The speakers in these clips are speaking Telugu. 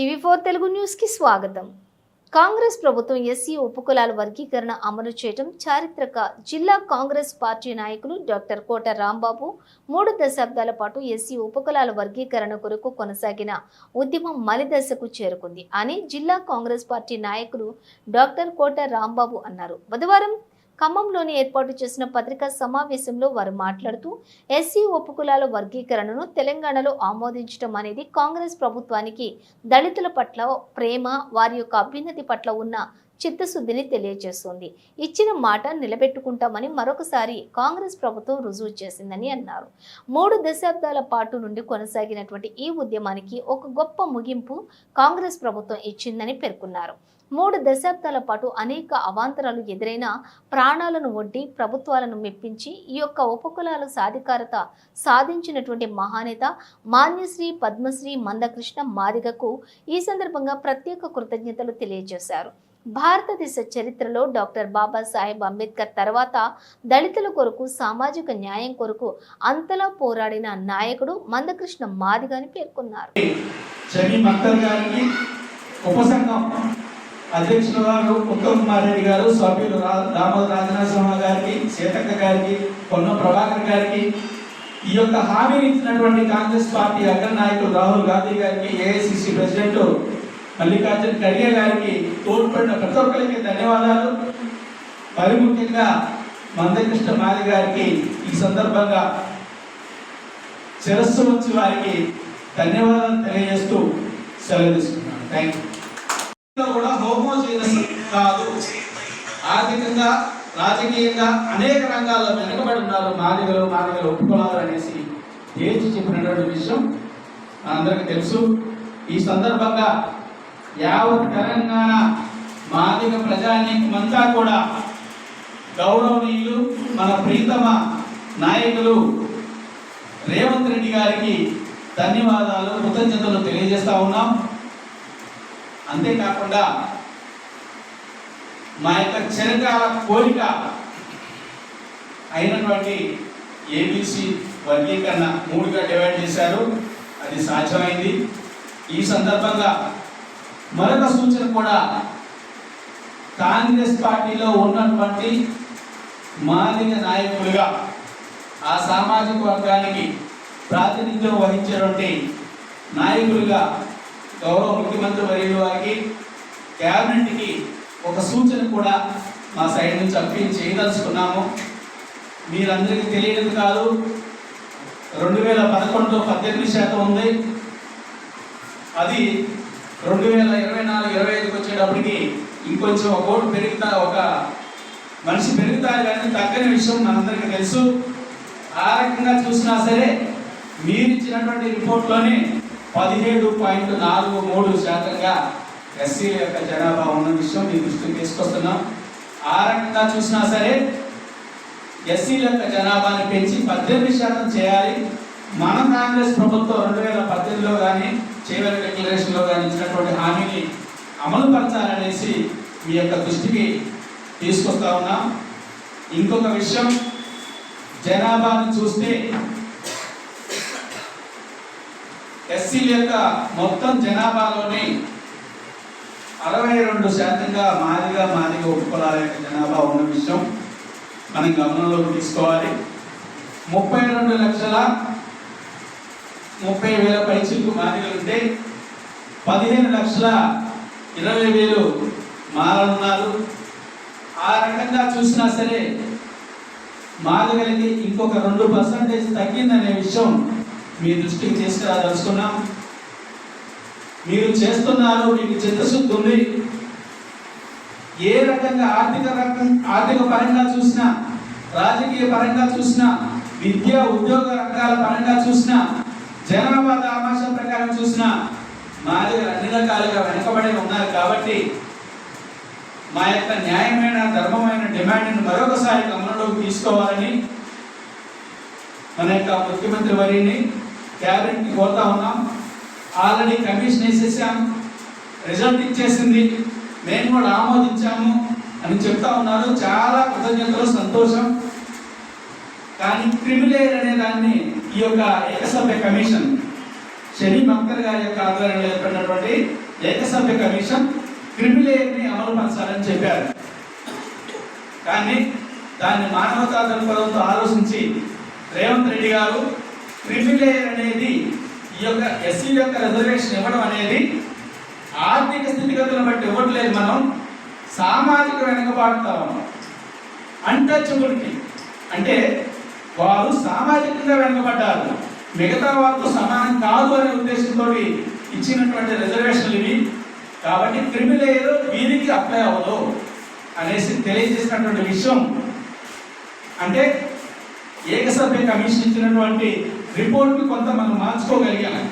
టీవీ ఫోర్ తెలుగు న్యూస్కి స్వాగతం. కాంగ్రెస్ ప్రభుత్వం ఎస్సీ ఉపకులాల వర్గీకరణ అమలు చేయడం చారిత్రక. జిల్లా కాంగ్రెస్ పార్టీ నాయకులు డాక్టర్ కోట రాంబాబు మూడు దశాబ్దాల పాటు ఎస్సీ ఉపకులాల వర్గీకరణ కొరకు కొనసాగిన ఉద్యమం మలిదశకు చేరుకుంది అని జిల్లా కాంగ్రెస్ పార్టీ నాయకులు డాక్టర్ కోట రాంబాబు అన్నారు. బుధవారం ఖమ్మంలోని ఏర్పాటు చేసిన పత్రికా సమావేశంలో వారు మాట్లాడుతూ ఎస్సీ ఉపకులాల వర్గీకరణను తెలంగాణలో ఆమోదించడం అనేది కాంగ్రెస్ ప్రభుత్వానికి దళితుల పట్ల ప్రేమ వారి యొక్క అభ్యున్నతి పట్ల ఉన్న చిత్తశుద్ధిని తెలియజేస్తుంది ఇచ్చిన మాట నిలబెట్టుకుంటామని మరొకసారి కాంగ్రెస్ ప్రభుత్వం రుజువు చేసిందని అన్నారు. మూడు దశాబ్దాల పాటు నుండి కొనసాగినటువంటి ఈ ఉద్యమానికి ఒక గొప్ప ముగింపు కాంగ్రెస్ ప్రభుత్వం ఇచ్చిందని పేర్కొన్నారు. మూడు దశాబ్దాల పాటు అనేక అవాంతరాలు ఎదురైన ప్రాణాలను ఒడ్డి ప్రభుత్వాలను మెప్పించి ఈ యొక్క ఉపకులాల సాధికారత సాధించినటువంటి మహానేత మాన్యశ్రీ పద్మశ్రీ మందకృష్ణ మాదిగకు ఈ సందర్భంగా ప్రత్యేక కృతజ్ఞతలు తెలియజేశారు. భారతదేశ చరిత్రలో డాక్టర్ బాబాసాహెబ్ అంబేద్కర్ తర్వాత దళితుల కొరకు సామాజిక న్యాయం కొరకు అంతలా పోరాడిన నాయకుడు మందకృష్ణ మాదిగ అని పేర్కొన్నారు. ఉపసంఘం అధ్యక్షులు గారు ఉత్తమ్ కుమార్ రెడ్డి గారు సభ్యులు రా- దామోదర రాజనరసింహ గారికి సీతక్క గారికి పొన్నం ప్రభాకర్ గారికి ఈ యొక్క హామీని ఇచ్చినటువంటి కాంగ్రెస్ పార్టీ అగ్ర రాహుల్ గాంధీ గారికి ఏఐసిసి ప్రెసిడెంట్ మల్లికార్జున ఖర్గే గారికి తోడ్పడిన ప్రతి ఒక్కరికి ధన్యవాదాలు. మరి ముఖ్యంగా మందకృష్ణ మాది గారికి ఈ సందర్భంగా శిరస్సు వచ్చి వారికి ధన్యవాదాలు తెలియజేస్తూ సెలవు తీసుకున్నాను థ్యాంక్ యూ కూడా హోమోజీనస్ కాదు. ఆర్థికంగా రాజకీయంగా అనేక రంగాల్లో వెనుకబడి ఉన్నారు మాదిగలు మాదిగలు ఒప్పుకోవాలి అనేసి తేల్చి చెప్పినటువంటి విషయం అందరికీ తెలుసు. ఈ సందర్భంగా యావత్ తెలంగాణ మాదిగ ప్రజానీకమంతా కూడా గౌరవనీయులు మన ప్రీతమ నాయకులు రేవంత్ రెడ్డి గారికి ధన్యవాదాలు కృతజ్ఞతలు తెలియజేస్తా ఉన్నాం. అంతేకాకుండా మా యొక్క చిరకాల కోరిక అయినటువంటి ఏబిసి వర్గీకరణ మూడుగా డివైడ్ చేశారు. అది సాధ్యమైంది. ఈ సందర్భంగా మరొక సూచన కూడా కాంగ్రెస్ పార్టీలో ఉన్నటువంటి మాదిగ నాయకులుగా ఆ సామాజిక వర్గానికి ప్రాతినిధ్యం వహించేటువంటి నాయకులుగా గౌరవ ముఖ్యమంత్రి వర్యుల వారికి క్యాబినెట్కి ఒక సూచన కూడా మా సైడ్ నుంచి అప్పీల్ చేయదలుచుకున్నాము. మీరందరికీ తెలియదు కాదు రెండు వేల పదకొండులో పద్దెనిమిది శాతం ఉంది. అది రెండు వేల ఇరవై నాలుగు ఇరవై ఐదుకి వచ్చేటప్పటికి ఇంకొంచెం ఒక ఓటు పెరుగుతా ఒక మనిషి పెరుగుతారు కానీ తగ్గని విషయం మనందరికీ తెలుసు. ఆ రకంగా చూసినా సరే మీరు ఇచ్చినటువంటి రిపోర్ట్లోనే పదిహేడు పాయింట్ నాలుగు మూడు శాతంగా ఎస్సీల యొక్క జనాభా ఉన్న విషయం మీ దృష్టికి తీసుకొస్తున్నాం. ఆ రకంగా చూసినా సరే ఎస్సీల యొక్క జనాభాని పెంచి పద్దెనిమిది శాతం చేయాలి. మన కాంగ్రెస్ ప్రభుత్వం రెండు వేల పద్దెనిమిదిలో కానీ చేయవల డిక్లరేషన్లో కానీ ఇచ్చినటువంటి హామీని అమలు పరచాలనేసి మీ యొక్క దృష్టికి తీసుకొస్తా ఉన్నాం. ఇంకొక విషయం జనాభాను చూస్తే ఎస్సీల యొక్క మొత్తం జనాభాలోని అరవై రెండు శాతంగా మాదిగా మాదిగా ఉపకులాల యొక్క జనాభా ఉన్న విషయం మనం గమనంలోకి తీసుకోవాలి. ముప్పై రెండు లక్షల ముప్పై వేల పైచిలకు మాదిగలు ఉంటే పదిహేను లక్షల ఇరవై వేలు మారనున్నారు ఆ రకంగా చూసినా సరే మాదిగలకి ఇంకొక రెండు పర్సంటేజ్ తగ్గిందనే విషయం మీ దృష్టికి తీసుకురాదలుచుకున్నాం. మీరు చేస్తున్నారు మీకు చిత్తశుద్ధి ఉంది. ఏ రకంగా ఆర్థిక రకం ఆర్థిక పరంగా చూసినా రాజకీయ పరంగా చూసినా విద్యా ఉద్యోగ రంగాల పరంగా చూసినా జనాభా ఆమాశ ప్రకారం చూసినా మాది అన్ని రకాలుగా వెనుకబడి ఉన్నారు కాబట్టి మా యొక్క న్యాయమైన ధర్మమైన డిమాండ్ను మరొకసారి గమనంలోకి తీసుకోవాలని మన యొక్క ముఖ్యమంత్రి వారిని క్యాబినెట్కి కోరుతా ఉన్నాం. ఆల్రెడీ కమిషన్ వేసేసాం. రిజల్ట్ ఇచ్చేసింది. మేము కూడా ఆమోదించాము అని చెప్తా ఉన్నారు. చాలా కృతజ్ఞతలు సంతోషం. కానీ క్రిమిలేర్ అనే దాన్ని ఈ యొక్క ఏకసభ్య కమిషన్ షరీఫ్ అఖ్తర్ గారి యొక్క ఆధ్వర్యంలో ఏర్పడినటువంటి ఏకసభ్య కమిషన్ క్రిమిలేయర్ని అమలు పరచాలని చెప్పారు. కానీ దాన్ని మానవతా దృక్పథంతో ఆలోచించి రేవంత్ రెడ్డి గారు క్రిమిలేయర్ అనేది ఈ యొక్క ఎస్సీ యొక్క రిజర్వేషన్ ఇవ్వడం అనేది ఆర్థిక స్థితిగతులను బట్టి ఇవ్వట్లేదు మనం. సామాజిక వెనుకబాటుతా ఉన్నాం అన్టచబుల్కి అంటే వారు సామాజికంగా వెనుకబడ్డారు. మిగతా వారితో సమానం కాదు అనే ఉద్దేశంతో ఇచ్చినటువంటి రిజర్వేషన్లు ఇవి. కాబట్టి క్రిమిలేయర్ వీరికి అప్లై అవ్వదు అనేసి తెలియజేసినటువంటి విషయం. అంటే ఏకసభ్య కమిషన్ ఇచ్చినటువంటి రిపోర్ట్ని కొంత మనం మార్చుకోగలిగాం.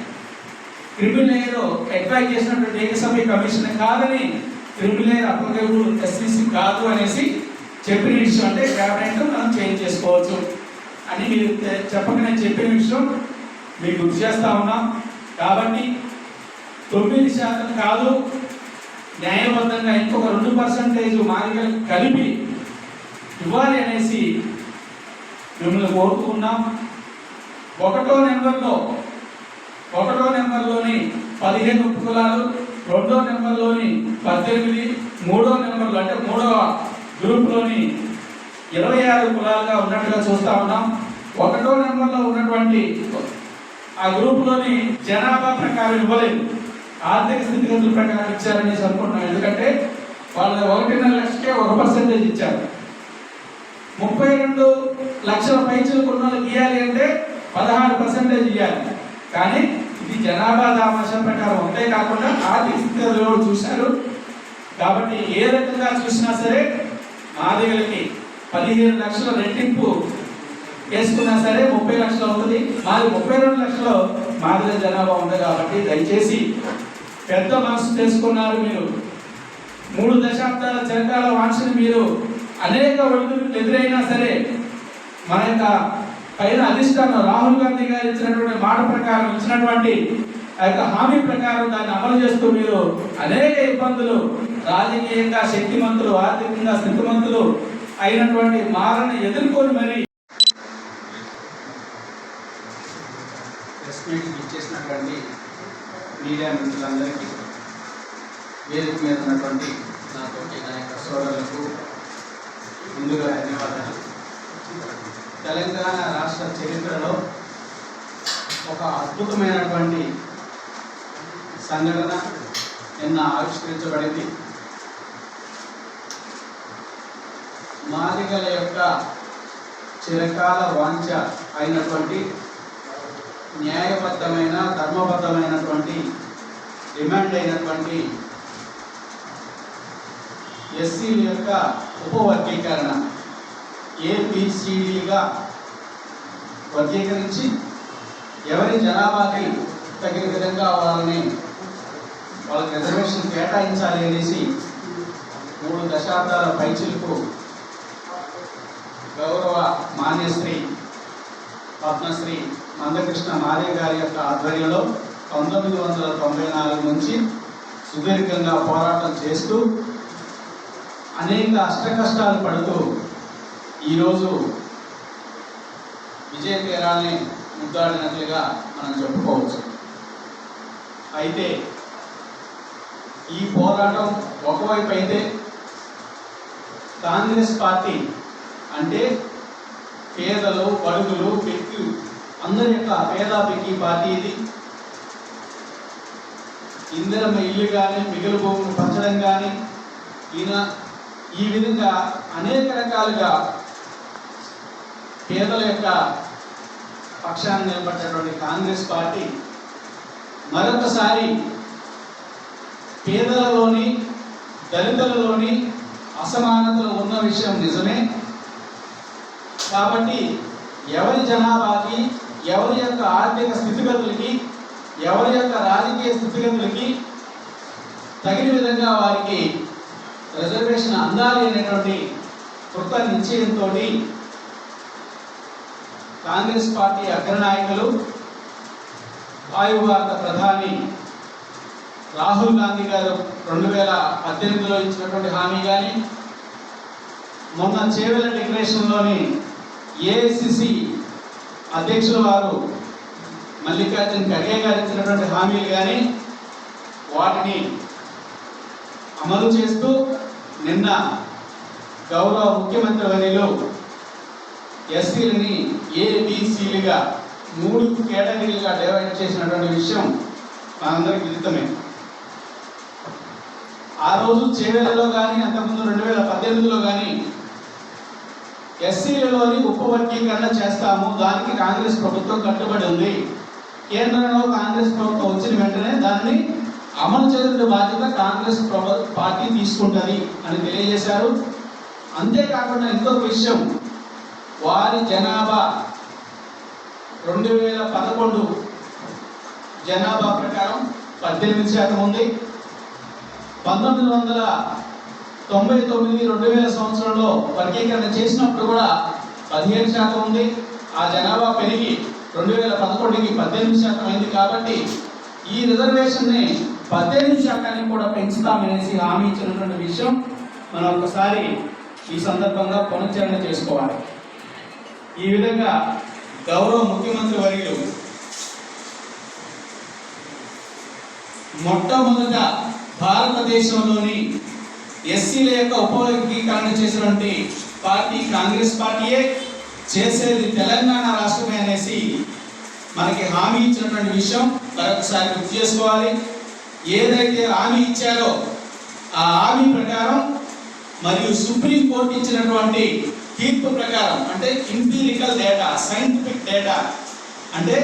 క్రిమిలేయర్ అడ్వైజ్ చేసినటువంటి ఏకసభ్య కమిషన్ కాదని క్రిమిలేయర్ అప్లికేబుల్ ఎస్సీసీ కాదు అనేసి చెప్పిన విషయం అంటే క్యాబినెట్ మనం చేంజ్ చేసుకోవచ్చు. అని మీరు తె- చెప్పక నేను చెప్పిన విషయం మీకు గుర్తు చేస్తా ఉన్నాం. కాబట్టి తొమ్మిది శాతం కాదు న్యాయబద్ధంగా ఇంకొక రెండు పర్సంటేజ్ మార్గాలు కలిపి ఇవ్వాలి అనేసి మిమ్మల్ని కోరుకున్నాం ఒకటో నెంబర్లో ఒకటో నెంబర్లోని పదిహేను కులాలు రెండో నెంబర్లోని పద్దెనిమిది మూడో నెంబర్లో అంటే మూడవ గ్రూప్లోని ఇరవై ఆరు కులాలుగా ఉన్నట్టుగా చూస్తా ఉన్నాం. ఒకటో నెంబర్లో ఉన్నటువంటి ఆ గ్రూప్లోని జనాభా ప్రకారం ఇవ్వలేదు. ఆర్థిక స్థితిగతుల ప్రకారం ఇచ్చారని అనుకుంటున్నాం. ఎందుకంటే వాళ్ళ ఒకటిన్నర లక్షకే ఒక పర్సెంటేజ్ ఇచ్చారు. ముప్పై రెండు లక్షల పైచలు కొన్నాళ్ళు ఇవ్వాలి అంటే పదహారు పర్సెంటేజ్ ఇవ్వాలి. కానీ ఇది జనాభా దామాషం ప్రకారం ఉంటే కాకుండా ఆర్థిక స్థితిలో చూశారు. కాబట్టి ఏ రకంగా చూసినా సరే మాదిగలకి పదిహేను లక్షల రెట్టింపు వేసుకున్నా సరే ముప్పై లక్షలు అవుతుంది. మాది ముప్పై రెండు లక్షలు మాదిగ జనాభా ఉంది కాబట్టి దయచేసి పెద్ద మనసు చేసుకున్నారు మీరు. మూడు దశాబ్దాల చరిత్రల వాంఛని మీరు అనేక ఒడిదుడుకులు ఎదురైనా సరే మన యొక్క పైన అధిష్టానం రాహుల్ గాంధీ గారు ఇచ్చినటువంటి మాట ప్రకారం ఇచ్చినటువంటి ఆ యొక్క హామీ ప్రకారం దాన్ని అమలు చేస్తూ మీరు అనేక ఇబ్బందులు రాజకీయంగా శక్తిమంతులు ఆర్థికంగా స్థితిమంతులు అయినటువంటి మారని ఎదుర్కొని మరి ఇచ్చేసినటువంటి మీడియా మిత్రులందరికీ వేదిక మీద ఉన్నటువంటి నా యొక్క సోదరులకు ముందుగా ధన్యవాదాలు. తెలంగాణ రాష్ట్ర చరిత్రలో ఒక అద్భుతమైనటువంటి సంఘటన నిన్న ఆవిష్కరించబడింది. మాదిగల యొక్క చిరకాల వాంఛ అయినటువంటి న్యాయబద్ధమైన ధర్మబద్ధమైనటువంటి డిమాండ్ అయినటువంటి ఎస్సీల యొక్క ఉపవర్గీకరణ. ఏబిసిడిగా వర్గీకరించి ఎవరి జనాభాకి తగిన విధంగా వాళ్ళని వాళ్ళకి రిజర్వేషన్ కేటాయించాలి అనేసి మూడు దశాబ్దాల పైచిలకు గౌరవ మాన్యశ్రీ పద్మశ్రీ మందకృష్ణ మాదే గారి యొక్క ఆధ్వర్యంలో పంతొమ్మిది వందల తొంభై నాలుగు నుంచి సుదీర్ఘంగా పోరాటం చేస్తూ అనేక అష్టకష్టాలు పడుతూ ఈరోజు విజయ తీరాన్ని ముద్దాడినట్లుగా మనం చెప్పుకోవచ్చు. అయితే ఈ పోరాటం ఒకవైపు అయితే కాంగ్రెస్ పార్టీ అంటే పేదలు బడుగులు పెక్కు అందరి యొక్క పేద పార్టీ ఇది. ఇందిరమ్మ ఇల్లు కానీ మిగిలి భూములు పంచడం కానీ ఈయన ఈ విధంగా అనేక రకాలుగా పేదల యొక్క పక్షాన్ని నిలబడ్డటువంటి కాంగ్రెస్ పార్టీ మరొకసారి పేదలలోని దళితులలోని అసమానతలు ఉన్న విషయం నిజమే. కాబట్టి ఎవరి జనాభాకి ఎవరి యొక్క ఆర్థిక స్థితిగతులకి ఎవరి యొక్క రాజకీయ స్థితిగతులకి తగిన విధంగా వారికి రిజర్వేషన్ అందాలి అనేటువంటి కృత నిశ్చయంతో కాంగ్రెస్ పార్టీ అగ్రనాయకులు వాయుభారత ప్రధాని రాహుల్ గాంధీ గారు రెండు వేల పద్దెనిమిదిలో ఇచ్చినటువంటి హామీ కానీ మొన్న చేవెల డిక్లరేషన్లోని ఏఐసిసి అధ్యక్షుల వారు మల్లికార్జున్ ఖర్గే గారు ఇచ్చినటువంటి హామీలు కానీ వాటిని అమలు చేస్తూ నిన్న గౌరవ ముఖ్యమంత్రి వర్యులు ఎస్సీలని ఏబిసిలుగా మూడు కేటగిరీలుగా డివైడ్ చేసినటువంటి విషయం మనందరికి విదితమే. ఆ రోజు చేవేలలో కానీ అంతకుముందు రెండు వేల పద్దెనిమిదిలో కానీ ఎస్సీలలోని ఉపవర్గీకరణ చేస్తాము దానికి కాంగ్రెస్ ప్రభుత్వం కట్టుబడి ఉంది. కేంద్రంలో కాంగ్రెస్ ప్రభుత్వం వచ్చిన వెంటనే దాన్ని అమలు చేసిన బాధ్యత కాంగ్రెస్ ప్రభు పార్టీ తీసుకుంటుంది అని తెలియజేశారు. అంతేకాకుండా ఇంకొక విషయం వారి జనాభా రెండు వేల పదకొండు జనాభా ప్రకారం పద్దెనిమిది శాతం ఉంది. పంతొమ్మిది వందల తొంభై తొమ్మిది రెండు వేల సంవత్సరంలో వర్గీకరణ చేసినప్పుడు కూడా పదిహేను శాతం ఉంది. ఆ జనాభా పెరిగి రెండు వేల పదకొండుకి పద్దెనిమిది శాతం అయింది కాబట్టి ఈ రిజర్వేషన్ని పద్దెనిమిది శాతానికి కూడా పెంచుతామనేసి హామీ ఇచ్చినటువంటి విషయం మనం ఒకసారి ఈ సందర్భంగా పునశ్చరణ చేసుకోవాలి. ఈ విధంగా గౌరవ ముఖ్యమంత్రి వర్యులు మొట్టమొదట భారతదేశంలోని ఎస్సీల యొక్క ఉపవర్గీకరణ చేసినటువంటి పార్టీ కాంగ్రెస్ పార్టీయే చేసేది తెలంగాణ రాష్ట్రమే అనేసి మనకి హామీ ఇచ్చినటువంటి విషయం మరొకసారి గుర్తు చేసుకోవాలి. ఏదైతే హామీ ఇచ్చారో ఆ హామీ ప్రకారం మరియు సుప్రీం కోర్టు ఇచ్చినటువంటి తీర్పు ప్రకారం అంటే ఇంపీరికల్ డేటా సైంటిఫిక్ డేటా అంటే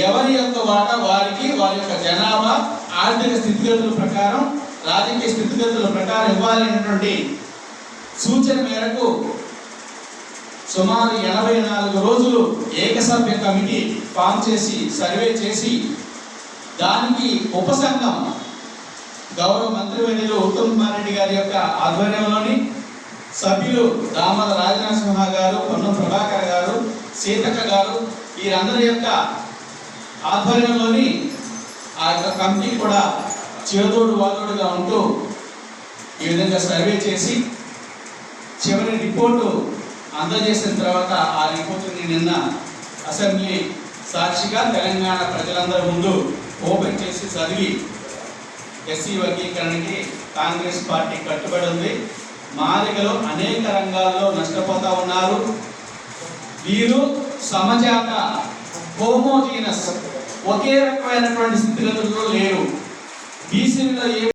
ఎవరి యొక్క వాటా వారికి వారి యొక్క జనాభా ఆర్థిక స్థితిగతుల ప్రకారం రాజకీయ స్థితిగతుల ప్రకారం ఇవ్వాలనేటువంటి సూచన మేరకు సుమారు ఎనభై నాలుగు రోజులు ఏకసభ్య కమిటీ ఫామ్ చేసి సర్వే చేసి దానికి ఉపసంఘం గౌరవ మంత్రివర్యులు ఉత్తమ్ కుమార్ రెడ్డి గారి యొక్క ఆధ్వర్యంలోని సభ్యులు దామల రాజనరసింహ గారు పొన్నం ప్రభాకర్ గారు సీతక్క గారు వీరందరి యొక్క ఆధ్వర్యంలోని ఆ యొక్క కమిటీ కూడా చేదోడు వాదోడుగా ఉంటూ ఈ విధంగా సర్వే చేసి చివరి రిపోర్టు అందజేసిన తర్వాత ఆ రిపోర్టుని నిన్న అసెంబ్లీ సాక్షిగా తెలంగాణ ప్రజలందరి ముందు ఓపెన్ చేసి చదివి ఎస్సీ వర్గీకరణకి కాంగ్రెస్ పార్టీ కట్టుబడి ఉంది. మాదిగలో అనేక రంగాల్లో నష్టపోతా ఉన్నారు. వీరు సమజాత హోమోజీనస్ ఒకే రకమైనటువంటి స్థితిగతుల్లో లేరు. బీసీలో ఏ